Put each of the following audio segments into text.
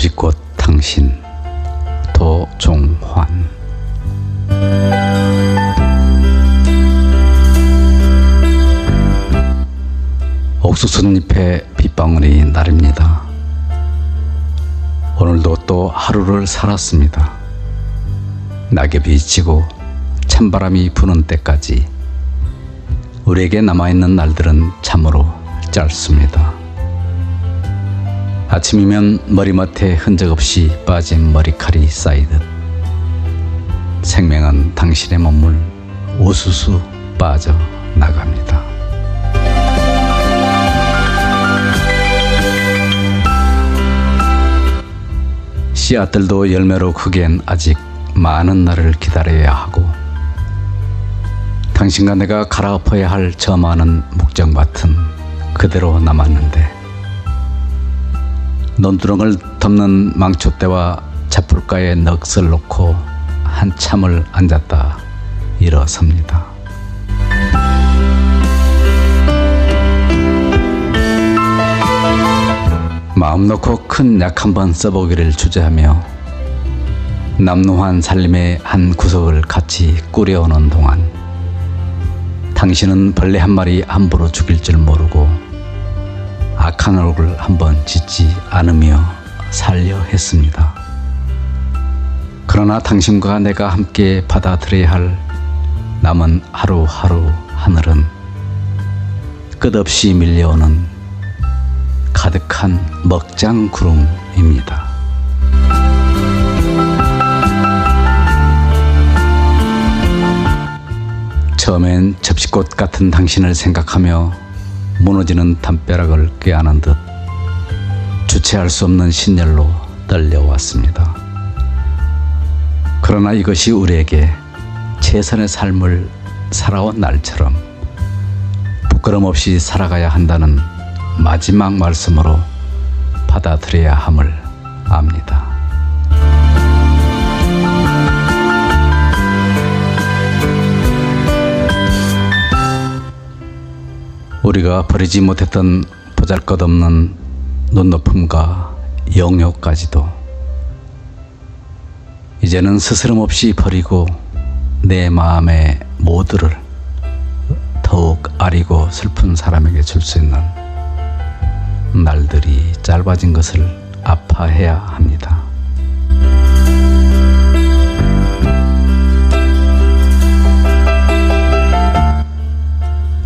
조지꽃 당신 도종환 옥수수잎의 빗방울이 날입니다. 오늘도 또 하루를 살았습니다. 낙엽이 지고 찬바람이 부는 때까지 우리에게 남아있는 날들은 참으로 짧습니다. 아침이면 머리맡에 흔적 없이 빠진 머리칼이 쌓이듯 생명은 당신의 몸을 우수수 빠져 나갑니다. 씨앗들도 열매로 크기엔 아직 많은 날을 기다려야 하고 당신과 내가 갈아엎어야 할 저 많은 목적밭은 그대로 남았는데 논두렁을 덮는 망초대와 잡풀가에 넋을 놓고 한참을 앉았다 일어섭니다. 마음 놓고 큰 약 한 번 써보기를 주저하며 남루한 살림의 한 구석을 같이 꾸려오는 동안 당신은 벌레 한 마리 함부로 죽일 줄 모르고 악한 얼굴 한번 짓지 않으며 살려 했습니다. 그러나 당신과 내가 함께 받아들여야 할 남은 하루하루 하늘은 끝없이 밀려오는 가득한 먹장 구름입니다. 처음엔 접시꽃 같은 당신을 생각하며 무너지는 담벼락을 꾀하는 듯 주체할 수 없는 신열로 떨려왔습니다. 그러나 이것이 우리에게 최선의 삶을 살아온 날처럼 부끄럼 없이 살아가야 한다는 마지막 말씀으로 받아들여야 함을 압니다. 우리가 버리지 못했던 보잘것없는 눈높음과 영역까지도 이제는 스스럼 없이 버리고 내 마음의 모두를 더욱 아리고 슬픈 사람에게 줄 수 있는 날들이 짧아진 것을 아파해야 합니다.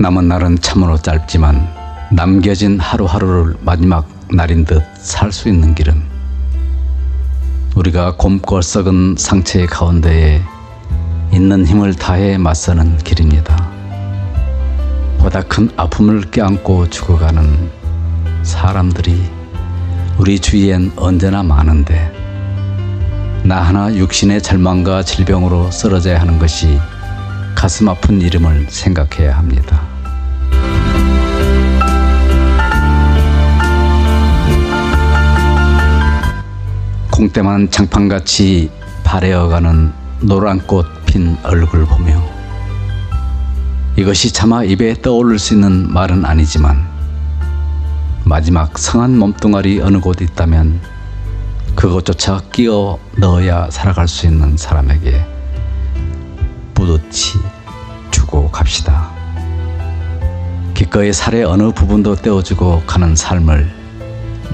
남은 날은 참으로 짧지만 남겨진 하루하루를 마지막 날인 듯 살 수 있는 길은 우리가 곰골 썩은 상처의 가운데에 있는 힘을 다해 맞서는 길입니다. 보다 큰 아픔을 껴안고 죽어가는 사람들이 우리 주위엔 언제나 많은데 나 하나 육신의 절망과 질병으로 쓰러져야 하는 것이 가슴 아픈 이름을 생각해야 합니다. 때만 장판같이 바래어가는 노란 꽃 핀 얼굴 보며 이것이 차마 입에 떠오를 수 있는 말은 아니지만 마지막 성한 몸뚱아리 어느 곳 있다면 그것조차 끼워 넣어야 살아갈 수 있는 사람에게 뿌듯이 주고 갑시다. 기꺼이 살의 어느 부분도 떼어주고 가는 삶을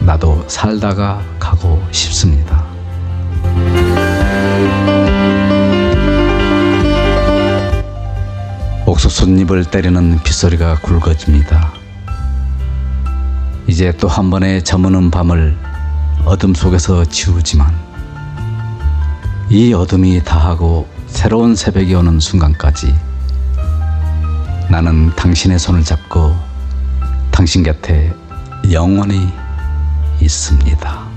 나도 살다가 가고 싶습니다. 옥수수잎을 때리는 빗소리가 굵어집니다. 이제 또 한 번의 저무는 밤을 어둠 속에서 지우지만 이 어둠이 다하고 새로운 새벽이 오는 순간까지 나는 당신의 손을 잡고 당신 곁에 영원히 있습니다.